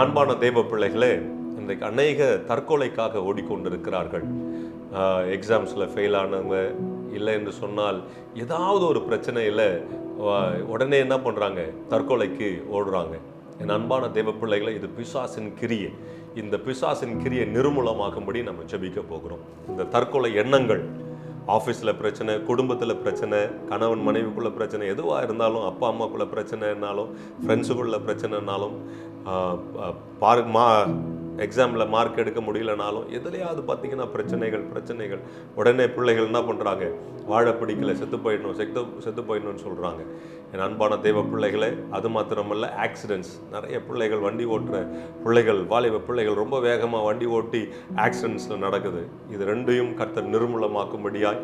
என் அன்பான தேவ பிள்ளைகளே இன்றைக்கு அநேக தற்கொலைக்காக ஓடிக்கொண்டிருக்கிறார்கள். எக்ஸாம்ஸில் ஃபெயில் ஆனவங்க இல்லை என்று சொன்னால் ஏதாவது ஒரு பிரச்சனையில் உடனே என்ன பண்ணுறாங்க தற்கொலைக்கு ஓடுறாங்க. என் அன்பான தேவ பிள்ளைகளை இது பிசாசின் கிரியை. இந்த பிசாசின் கிரியை நிர்மூலமாகும்படி நம்ம ஜெபிக்க போகிறோம். இந்த தற்கொலை எண்ணங்கள் ஆஃபீஸில் பிரச்சனை குடும்பத்தில் பிரச்சனை கணவன் மனைவிக்குள்ள பிரச்சனை எதுவாக இருந்தாலும் அப்பா அம்மாக்குள்ள பிரச்சனைனாலும் ஃப்ரெண்ட்ஸுக்குள்ள பிரச்சனைனாலும் பாரு மா எக்ஸாமில் மார்க் எடுக்க முடியலனாலும் எதுலையாவது பார்த்தீங்கன்னா பிரச்சனைகள் பிரச்சனைகள். உடனே பிள்ளைகள் என்ன பண்ணுறாங்க வாழ பிடிக்கல செத்து போயிடணும் செத்து செத்து போயிடணும்னு சொல்கிறாங்க என் அன்பான தெய்வ பிள்ளைகளே அது மாத்திரமல்ல ஆக்சிடென்ட்ஸ் நிறைய பிள்ளைகள் வண்டி ஓட்டுற பிள்ளைகள் வாலிப பிள்ளைகள் ரொம்ப வேகமாக வண்டி ஓட்டி ஆக்சிடென்ட்ஸில் நடக்குது. இது ரெண்டையும் கர்த்தர் நிர்மூலமாக்கும்படியாய்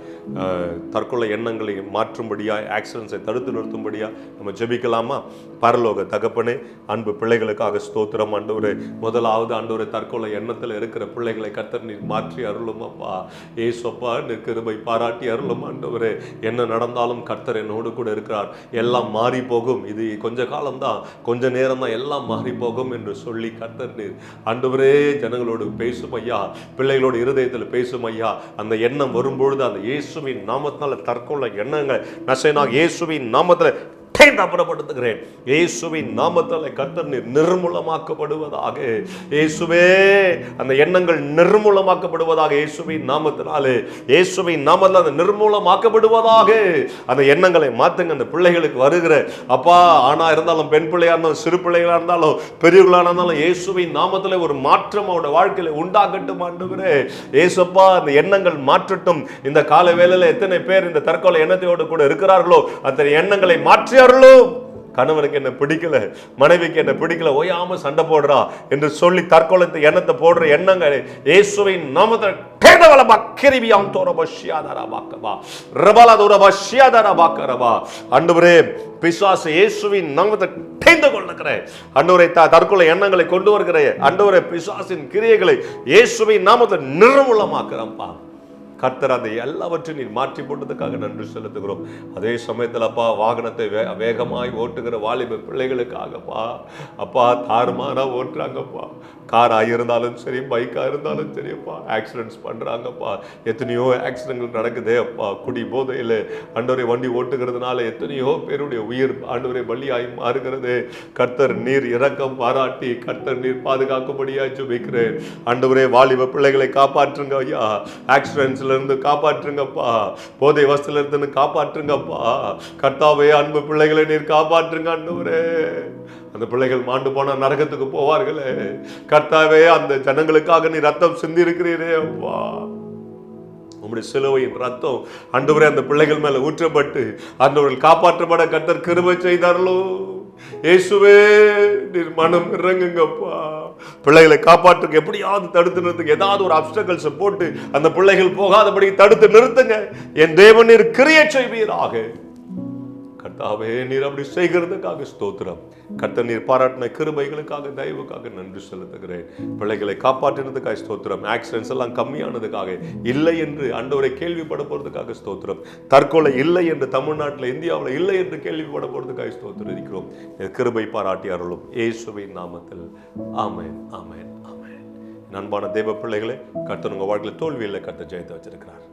தற்கொலை எண்ணங்களை மாற்றும்படியாய் ஆக்சிடென்ட்ஸை தடுத்து நிறுத்தும்படியாக நம்ம ஜெபிக்கலாமா? பரலோக தகப்பனே அன்பு பிள்ளைகளுக்காக ஸ்தோத்திரம் ஆண்டவரே. முதலாவது ஆண்டவரே தற்கொலை எண்ணத்தில் இருக்கிற பிள்ளைகளை கர்த்தர் நீர் மாற்றி அருளும் அப்பா ஏசப்பா கிருபை பாராட்டி அருளும் ஆண்டவரே. என்ன நடந்தாலும் கர்த்தர் என்னோடு கூட இருக்கிறார். எல்லாம் மாறி போகும் இது கொஞ்ச காலம்தான். கொஞ்ச நேரம் தான் எல்லாம் மாறி போகும் என்று சொல்லி கர்த்தர் நீர் ஆண்டவரே ஜனங்களோடு பேசும் ஐயா பிள்ளைகளோட இருதயத்தில் பேசும் ஐயா அந்த எண்ணம் வரும்பொழுது அந்த இயேசுவின் நாமத்தினால தற்கொலை எண்ணங்கள் நசைனாக இயேசுவின் நாமத்தில் அப்புறப்படுத்துகிறேன் இயேசுவின் நாமத்தால் கர்த்தர் நீர் நிர்மூலமாக்கப்படுவதாக. இயேசுவே அந்த எண்ணங்கள் நிர்மூலமாக்கப்படுவதாக இயேசுவின் நாமத்தினாலே. இயேசுவின் நாமத்தில் அந்த நிர்மூலமாக்கப்படுவதாக. அந்த எண்ணங்களை மாத்துங்க அந்த பிள்ளைகளுக்கு வருகிற அப்பா ஆனா இருந்தாலும் பெண் பிள்ளையா இருந்தாலும் சிறு பிள்ளைகளாக இருந்தாலும் பெரியவர்களா இருந்தாலும் இயேசுவின் நாமத்தில் ஒரு மாற்றம் அவருடைய வாழ்க்கையில் உண்டாகட்டும் ஆண்டுகிறே இயேசுப்பா அந்த எண்ணங்கள் மாற்றட்டும். இந்த கால வேலையில் எத்தனை பேர் இந்த தற்கொலை எண்ணத்தையோடு கூட இருக்கிறார்களோ அந்த எண்ணங்களை மாற்றி அருளும் கணவனுக்கு என்ன பிடிக்கல மனைவிக்கு என்ன பிடிக்கல ஓயாம சண்டை போடுறா என்று சொல்லி தற்கொலை எண்ணத்தை போடுற எண்ணங்களை இயேசுவின் நாமத்தில் பேதவல பக்கிரிவியாம் தோர பஷ்யாதாரா பாக்கபா ரபல தூர பஷ்யாதாரா பாக்கரபா அன்றுவரே பிசாசு இயேசுவின் நாமத்தை தேர்ந்து கொள்ளுகிறேன். அன்றுவரை த தற்கொலை எண்ணங்களை கொண்டு வருகிறேன். அன்றுவரை பிசுவாசின் கிரியைகளை இயேசுவின் நாமத்தை நிர்மூலமாக்குறப்பா கர்த்தர் அதை எல்லாவற்றையும் நீர் மாற்றி போட்டதுக்காக நன்றி செலுத்துகிறோம். அதே சமயத்தில் அப்பா வாகனத்தை வே வேகமாய் ஓட்டுகிற வாலிப பிள்ளைகளுக்காகப்பா. அப்பா தாறுமாறாக ஓட்டுறாங்கப்பா. காராக இருந்தாலும் சரி பைக்காக இருந்தாலும் சரிப்பா ஆக்சிடென்ட்ஸ் பண்ணுறாங்கப்பா எத்தனையோ ஆக்சிடென்ட்கள் நடக்குதே அப்பா. குடி போதையில் ஆண்டவரை வண்டி ஓட்டுகிறதுனால எத்தனையோ பேருடைய உயிர் ஆண்டவரை பலியாய் மாறுகிறது. கர்த்தர் நீர் இறக்கம் பாராட்டி கர்த்தர் நீர் பாதுகாக்கும்படியாய் வைக்கிறேன் ஆண்டவரே வாலிப பிள்ளைகளை காப்பாற்றுங்க ஐயா. ஆக்சிடென்ட்ஸ் இருந்து காப்பாற்றுங்கப்பா. போதை வசத்துல இருந்து காப்பாற்றுங்கப்பா. கர்த்தாவே அன்பு பிள்ளைகளை நீர் காப்பாற்றுங்க ஆண்டவரே அந்த பிள்ளைகள் மாண்டு போன நரகத்துக்கு போவார்களே. கர்த்தாவே அந்த ஜனங்களுக்காக நீ ரத்தம் சிந்தி இருக்கிறீரே அப்பா. உங்களுடைய சிலுவையின் ரத்தம் அன்றுவரே அந்த பிள்ளைகள் மேல ஊற்றப்பட்டு அந்தவர்கள் காப்பாற்றப்பட கர்த்தர் கிருமை செய்தார்களோ. இயேசுவே நீர் மனம் இறங்குங்கப்பா. பிள்ளைகளை காப்பாற்றுக்கு எப்படியாவது தடுத்து நிறுத்துங்க. ஏதாவது ஒரு அப்டக்கல்ஸ் போட்டு அந்த பிள்ளைகள் போகாதபடி தடுத்து நிறுத்துங்க. என் தேவன் நீர் கிரியை செய்வீராக. கர்த்தாவே நீர் அப்படி செய்கிறதுக்காக ஸ்தோத்திரம். கர்த்த நீர் பாராட்டின கிருபைகளுக்காக தயவுக்காக நன்றி செலுத்துகிறேன். பிள்ளைகளை காப்பாற்றினதுக்காக ஸ்தோத்திரம். ஆக்சிடென்ட்ஸ் எல்லாம் கம்மியானதுக்காக இல்லை என்று அண்டவரை கேள்விப்பட போகிறதுக்காக ஸ்தோத்திரம். தற்கொலை இல்லை என்று தமிழ்நாட்டில் இந்தியாவில் இல்லை என்று கேள்விப்பட போகிறதுக்காக ஸ்தோத்திரம் இருக்கிறோம். கிருபை பாராட்டி அருளும். இயேசுவின் நாமத்தில். ஆமேன் ஆமேன் ஆமேன். என் அன்பான தேவ பிள்ளைகளே கர்த்தர் உங்க வாழ்க்கையில் தோல்வியில் கர்த்த ஜெயத்தை வச்சிருக்கிறார்.